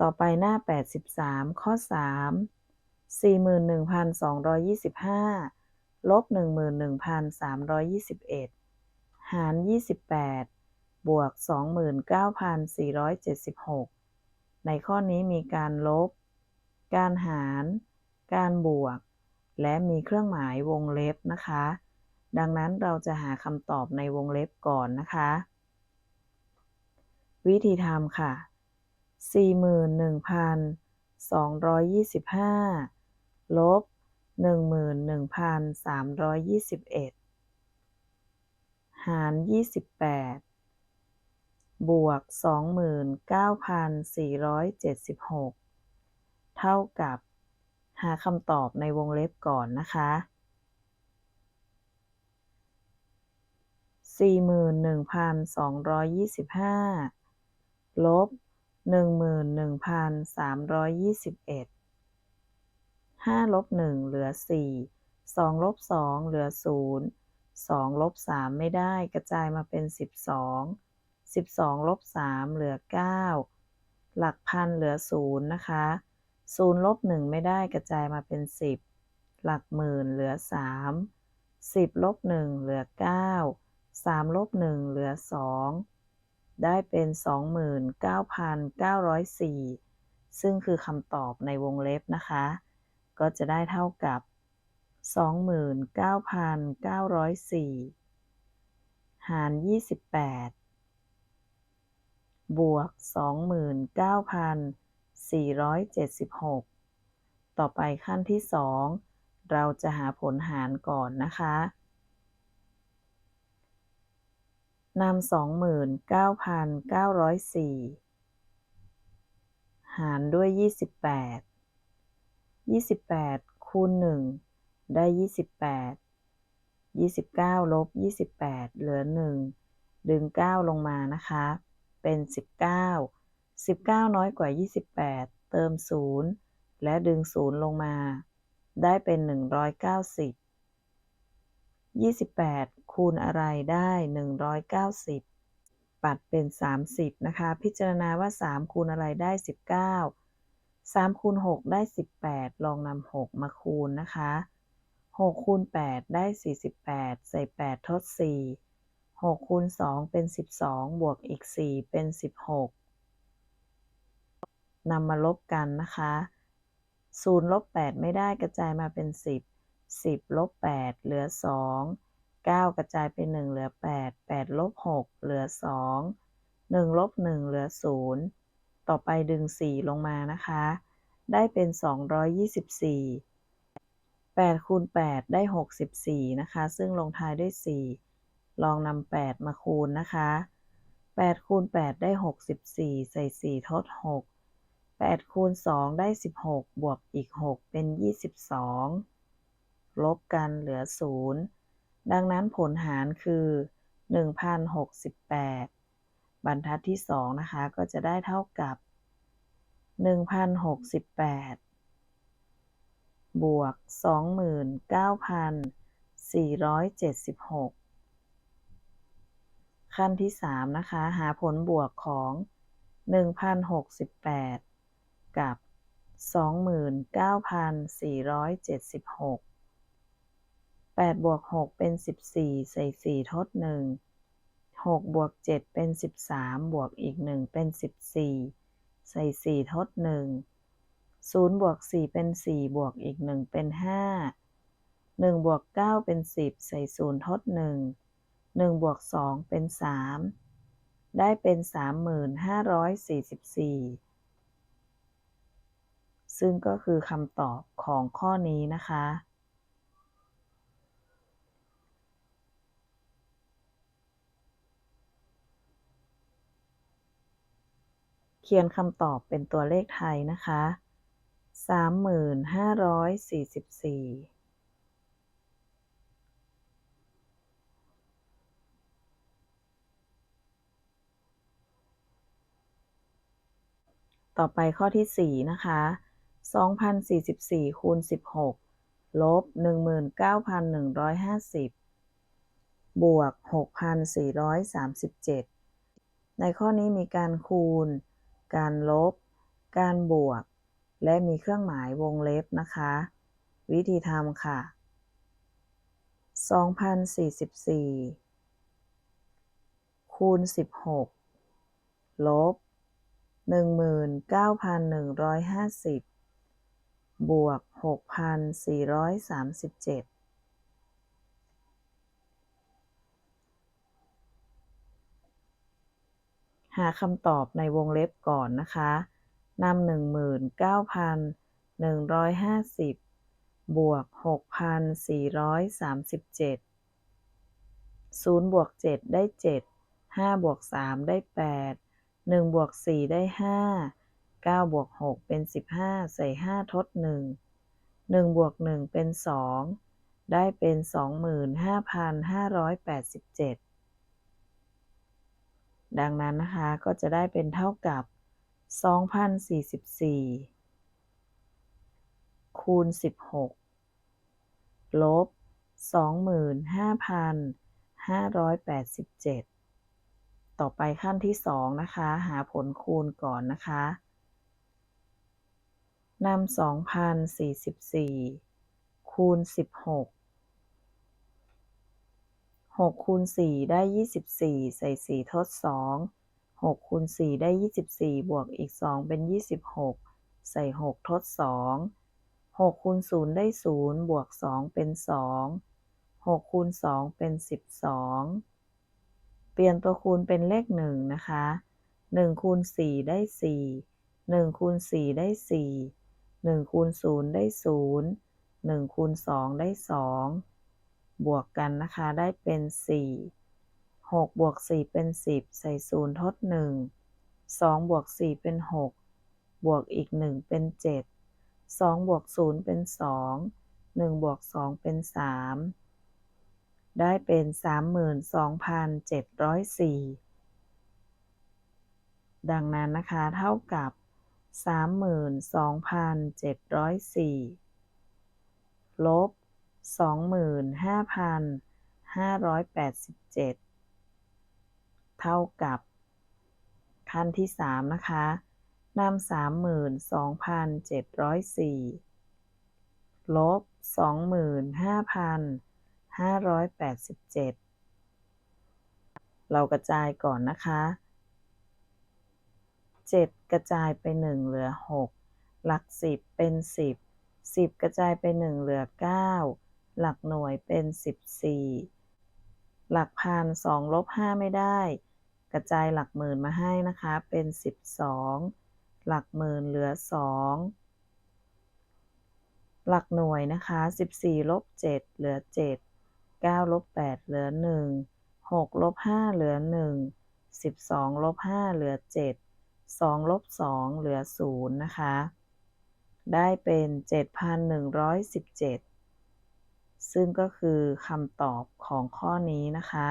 ต่อไปหน้า 83 ข้อ 3 41,225 ลบ 11,321 หาร 28 บวก 29,476 ในข้อนี้มีการลบ การหาร การบวก และมีเครื่องหมายวงเล็บนะคะ ดังนั้นเราจะหาคำตอบในวงเล็บก่อนนะคะ วิธีทำค่ะ 41,225 ลบ 11,321 หาร 28 บวก 29,476 เท่ากับ หาคำตอบในวงเล็บก่อนนะคะ41,225 ลบ 11,321 5ลบ1เหลือ4 2ลบ2เหลือ0 2ลบ3ไม่ได้กระจายมาเป็น12 12ลบ3เหลือ9หลักพันเหลือ0นะคะ0ลบ1ไม่ได้กระจายมาเป็น10หลักหมื่นเหลือ3 10ลบ1เหลือ9 3ลบ1เหลือ2 ได้เป็น 29,904 ซึ่งคือคำตอบในวงเล็บนะคะ ก็จะได้เท่ากับ 29,904 หาร 28 บวก 29,476 ต่อไปขั้นที่ 2 เราจะหาผลหารก่อนนะคะ นำสองหมื่นเก้าพันเก้าร้อยสี่หารด้วยยี่สิบแปดยี่สิบแปดคูณหนึ่งได้ยี่สิบแปดยี่สิบเก้าลบยี่สิบแปดเหลือหนึ่งดึงเก้าลงมานะคะ เป็นสิบเก้าสิบเก้าน้อยกว่ายี่สิบแปดเติมศูนย์และดึงศูนย์ลงมา ได้เป็นหนึ่งร้อยเก้าสิบ28 คูณอะไรได้ 190 ปัดเป็น 30 นะคะ พิจารณาว่า 3 คูณอะไรได้ 19 3 คูณ 6 ได้ 18 ลองนำ6 มาคูณนะคะ 6 คูณ 8 ได้ 48 ใส่ 8 ทด 4 6 คูณ 2 เป็น 12 บวกอีก 4 เป็น 16 นำมาลบกันนะคะ0ลบ8ไม่ได้กระจายมาเป็น 10 10ลบ8เหลือ 2 9 กระจายเป็น1เหลือ 8 8ลบ6เหลือ 2 1ลบ1เหลือ 0 ต่อไปดึง 4 ลงมานะคะ ได้เป็น 224 8คูณ8ได้ 64 นะคะ ซึ่งลงท้ายด้วย 4 ลองนำ8มาคูณนะคะ8คูณ8ได้ 64 ใส่ 4 ทด 6 8คูณ2ได้ 16 บวกอีก 6 เป็น 22 ลบกันเหลือ 0 ดังนั้นผลหารคือ 1068 บรรทัดที่ 2 นะคะ ก็จะได้เท่ากับ 1068 บวก 29,476 ขั้นที่ 3 นะคะ หาผลบวกของ 1068 กับ 29,476 8บวก6เป็น 14 ใส่ 4 ทด 1 6บวก7เป็น 13 บวกอีก 1 เป็น 14 ใส่ 4 ทด 1 0บวก4เป็น 4 บวกอีก 1 เป็น 5 1บวก9เป็น 10 ใส่ 0 ทด 1 1บวก2เป็น 3 ได้เป็น 3544 ซึ่งก็คือคำตอบของข้อนี้นะคะ เขียนคำตอบเป็นตัวเลขไทยนะคะ 3544ต่อไปข้อที่ 4 นะคะ 2044 คูณ 16 ลบ 19,150 บวก 6,437 ในข้อนี้มีการคูณ การลบ การบวก และมีเครื่องหมายวงเล็บนะคะ วิธีทำค่ะ 2044 คูณ 16 ลบ 19,150 บวก 6,437 หาคำตอบในวงเล็บก่อนนะคะนำ19,150บวก6,437 0บวก7ได้7 5บวก3ได้8 1บวก4ได้5 9บวก6เป็น15ใส่5ทด1 1บวก1เป็น2ได้เป็น25,587ดั ดังนั้นนะคะก็จะได้เป็นเท่ากับ 2,044 คูณ 16 ลบ 25,587 ต่อไปขั้นที่ 2 นะคะ หาผลคูณก่อนนะคะนำ2,044 คูณ 16 6คูณ4ได้ 24 ใส่ 4 ทด 2 6คูณ4ได้ 24 บวกอีก 2 เป็น 26 ใส่ 6 ทด 2 6คูณ0ได้ 0 บวก 2 เป็น 2 6คูณ2เป็น 12 เปลี่ยนตัวคูณเป็นเลข 1 นะคะ 1คูณ4ได้ 4 1คูณ4ได้ 4 1คูณ0ได้ 0 1คูณ2ได้ 2 บวกกันนะคะ ได้เป็น 4 6 บวก 4 เป็น 10 ใส่ 0 ทด 1 2 บวก 4 เป็น 6 บวกอีก 1 เป็น 7 2 บวก 0 เป็น 2 1 บวก 2 เป็น 3 ได้เป็น 32,704 ดังนั้นนะคะ เท่ากับ 32,704 ลบ 25,587เท่ากับ ขั้นที่3นะคะนำ32,704ลบ25,587เรากระจายก่อนนะคะ7กระจายไป1เหลือ6หลัก10เป็น10 10กระจายไป1เหลือ9 หลักหน่วยเป็น 14 หลักพัน2ลบ5ไม่ได้ กระจายหลักหมื่นมาให้นะคะ เป็น 12 หลักหมื่นเหลือ 2 หลักหน่วยนะคะ 14ลบ7เหลือ 7 9ลบ8เหลือ 1 6ลบ5เหลือ 1 12ลบ5เหลือ 7 2ลบ2เหลือ 0 นะคะ ได้เป็น 7,117 ซึ่งก็คือคำตอบของข้อนี้นะคะ